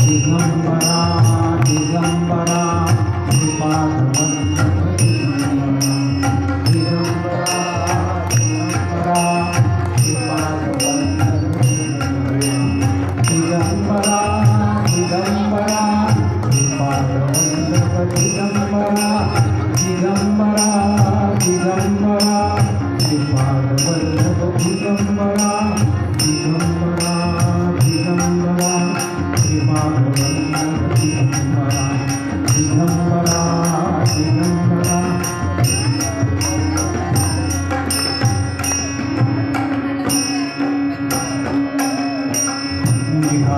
दिगंबरा दिगंबरा श्रीपाद दिगंबरा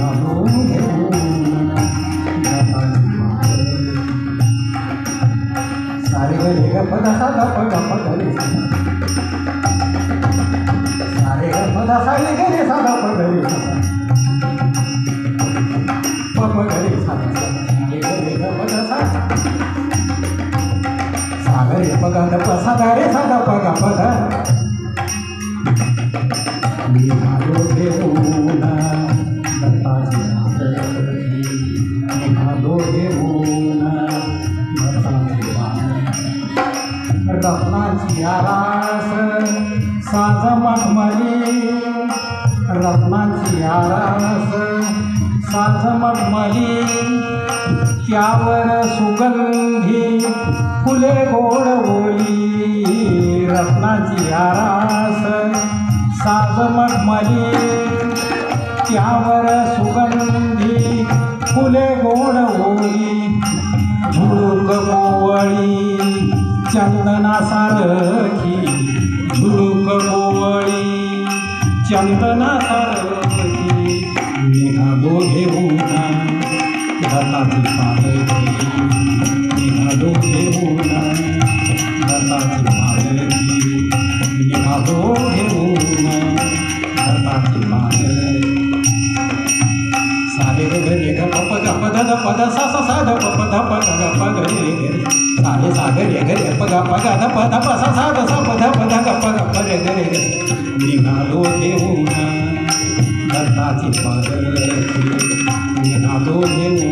निघालो घेऊन दत्ताची पालखी सारे साज त्यावर सुगंधी फुले गोड ओली रत्नाची आरास साज मखमली त्यावर सुगंधी फुले गोड ओली झुळूक मोवळी चंदना सारखी झुळूक मोवळी चंदना दत्ताची पालखी निघालो घेऊन दत्ताची पालखी निघालो घेऊन सारे ग सा रे रे सारे सा रे ग रे निघालो घेऊन दत्ताची पालखी निघालो घेऊन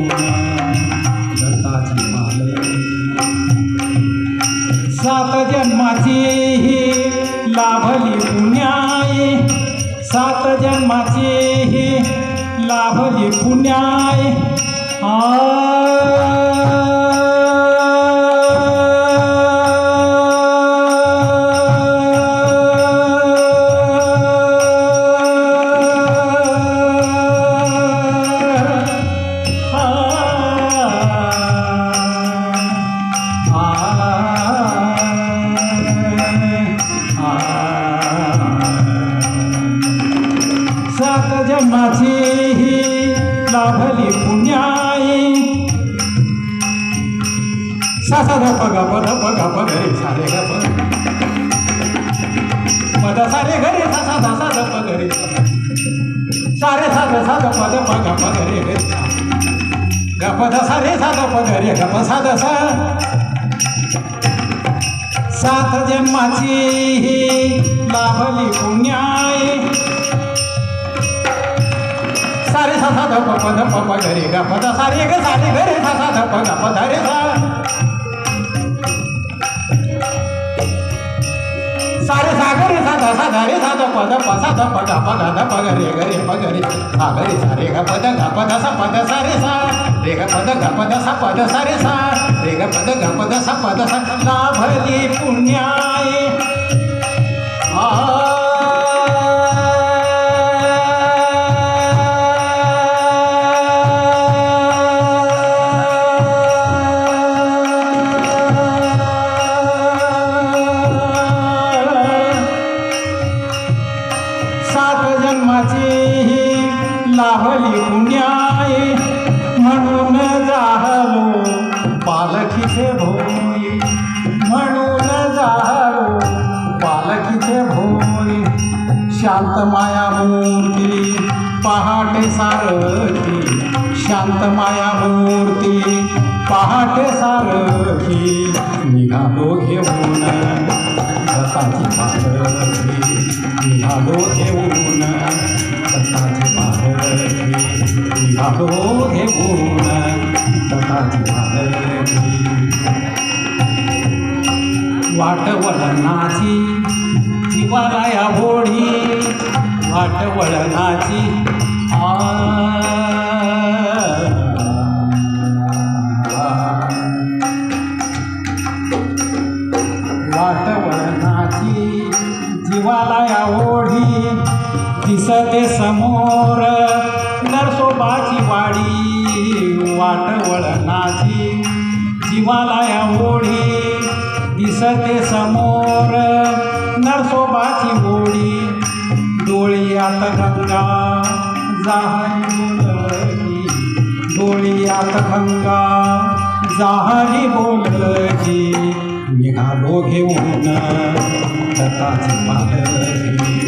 लाभली पुण्याई सात जन्माची ही लाभली पुण्याई आ. सात लाभली पुण्याई. सा सा ध प ग प ध प ग प ग रे सा रे घरी प. प साध सा रे सा सा ध सा ध प ग रे सा रे रे साध सा. रे सा ध सा सा. सात जन्माची ही लाभली पुण्याई. सा सा ध प प ध प प ग रे ग प ध सा रे ग सा रे ग रे सा सा ध प ग प ध रे सा सारे सा सागरे साधा साधा रे साधा पद प साधा पद प ग ध प ग रे ग रे प ग रे सागरे सा रे ग पद ग पद सा पद सा रे सा रे ग पद ग पद सा पद सा रे सा रे ग पद ग पद सा पद सा लाभली पुण्याय सात जन्माची लाभली पुण्याय म्हणून जाहलो पालखीचे भोई. म्हणून जाहलो पालखीचे भोई. शांत माया मूर्ती पहाटे सारखी. शांत माया मूर्ती पहाटे सारखी. निघालो घेऊन रथाची पालखी. निघालो घेऊन निघालो घेऊन रथाची पालखी वाट जीवाला या वाट वळणाची जीवाला या ओढी दिसते समोर. नरसोबाची वाडी वाट वळणाची जीवाला या ओढी दिसते समोर. नरसोबाची ओढी डोळ्यात गंगा जाहरी डोळी डोळ्यात गंगा जाहरी बोलकी निघालो घेऊन दत्ताची पालखी.